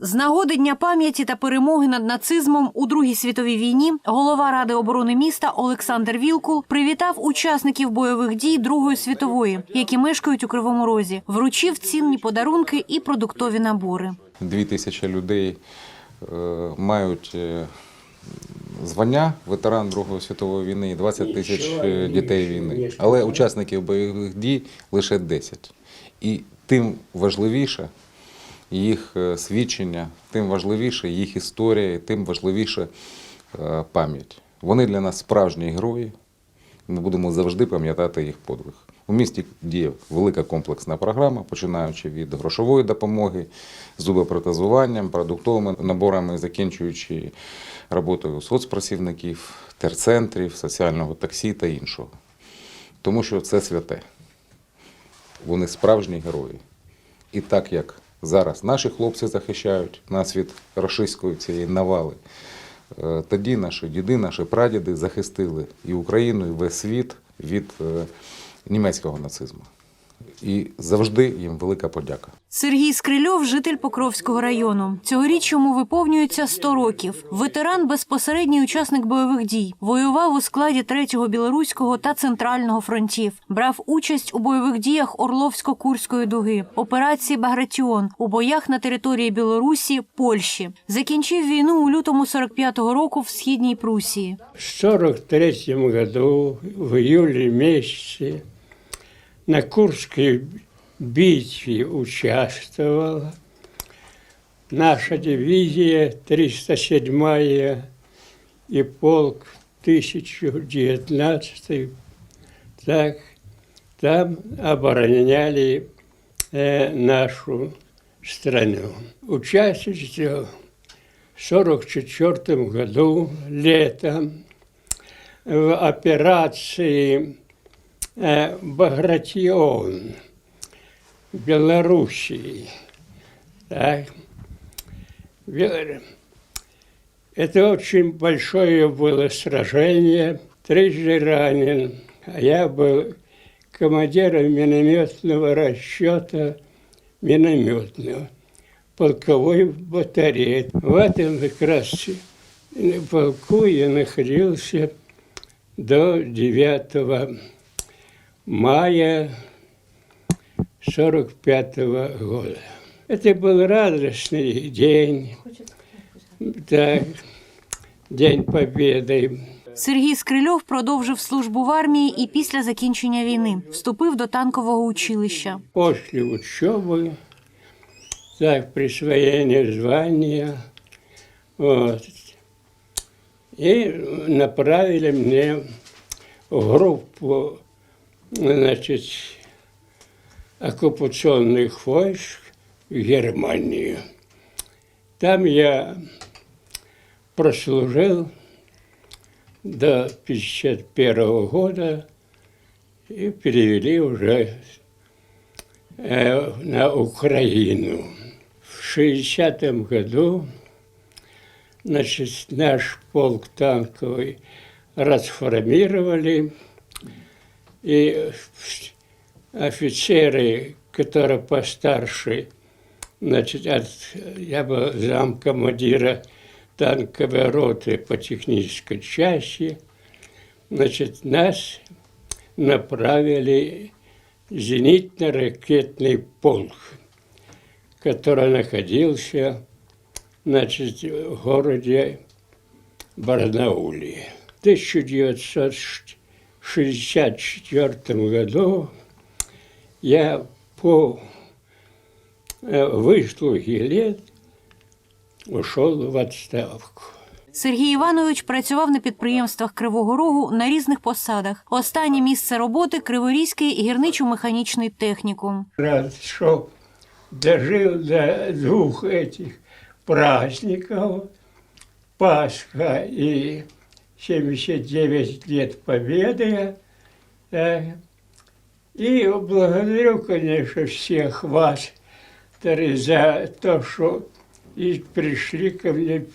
З нагоди Дня пам'яті та перемоги над нацизмом у Другій світовій війні голова Ради оборони міста Олександр Вілкул привітав учасників бойових дій Другої світової, які мешкають у Кривому Розі, вручив цінні подарунки і продуктові набори. Дві тисячі людей е, мають е, звання ветеран Другої світової війни і 20 тисяч е, дітей війни. Але учасників бойових дій лише 10. І тим важливіше їх е, свідчення, тим важливіше їх історія, тим важливіше е, пам'ять. Вони для нас справжні герої. Ми будемо завжди пам'ятати їх подвиг. У місті діє велика комплексна програма, починаючи від грошової допомоги, зубопротезуванням, продуктовими наборами, закінчуючи роботою соцпрацівників, терцентрів, соціального таксі та іншого. Тому що це святе. Вони справжні герої. І так як зараз наші хлопці захищають нас від рашистської цієї навали, е, тоді наші діди, наші прадіди захистили і Україну, і весь світ від е, німецького нацизму. І завжди їм велика подяка. Сергій Скрильов, житель Покровського району. Цьогоріч йому виповнюється 100 років. Ветеран, безпосередній учасник бойових дій. Воював у складі 3-го білоруського та центрального фронтів. Брав участь у бойових діях Орловсько-Курської дуги, операції Багратіон у боях на території Білорусі, Польщі. Закінчив війну у лютому 45-го року в східній Прусії. В 43 году, в июле месяце, на Курской битве участвовала наша дивизия 307 и полк 1019. Так, там обороняли э, нашу страну. Участие в 1944 году летом в операции «Багратион» в Белоруссии. Так. Это очень большое было сражение. Трижды ранен. А я был командиром минометного расчета минометного полковой батареи. В этом как раз полку я находился до 9 мая 45 года. Это был радостный день, так, День Победы. Сергій Скрильов продовжив службу в армії і після закінчення війни вступив до танкового училища. После учебы, так, присвоение звания, вот, и направили мне в группу, значит, оккупационных войск в Германию. Там я прослужил до 1951 года и перевели уже э, на Украину. В 60-м году значит, наш полк танковый расформировали, и офицеры, которые постарше, значит, от, я был замкомандира танковой роты по технической части, значит, нас направили зенитно-ракетный полк, который находился значит, в городе Барнауле. В 1964 году я по э, выслуге лет ушел в отставку. Сергій Іванович працював на підприємствах Кривого Рогу на різних посадах. Останнє місце роботи Криворізький гірничо-механічний технікум. Рад, что дожил до двух этих праздников, Пасха и 79 лет Победы. Так. И благодарю, конечно, всех вас за то, что и пришли ко мне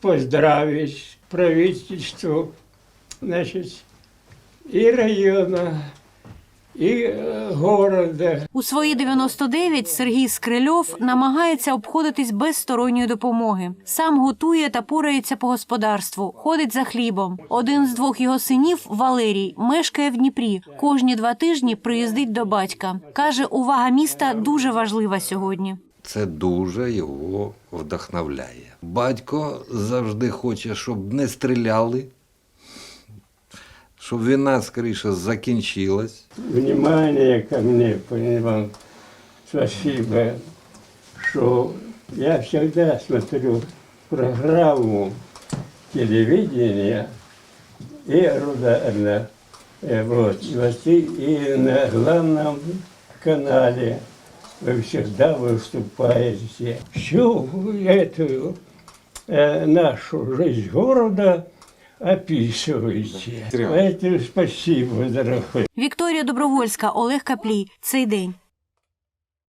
поздравить правительству, значит, и района, и э, города. У свої 99 Сергій Скрильов намагається обходитись без сторонньої допомоги. Сам готує та порається по господарству, ходить за хлібом. Один з двох його синів, Валерій, мешкає в Дніпрі. Кожні два тижні приїздить до батька. Каже, увага міста дуже важлива сьогодні. Це дуже його вдохновляє. Батько завжди хоче, щоб не стріляли, щоб війна скоріше закінчилась. Внимание ко мне, понимал. Спасибо, что я всегда смотрю программу телевидения и регулярно, э, вот, и и на главном канале вы всегда выступаете. Всю эту э, нашу жизнь города Поэтому спасибо, дорогой. Вікторія Добровольська, Олег Каплій. Цей день.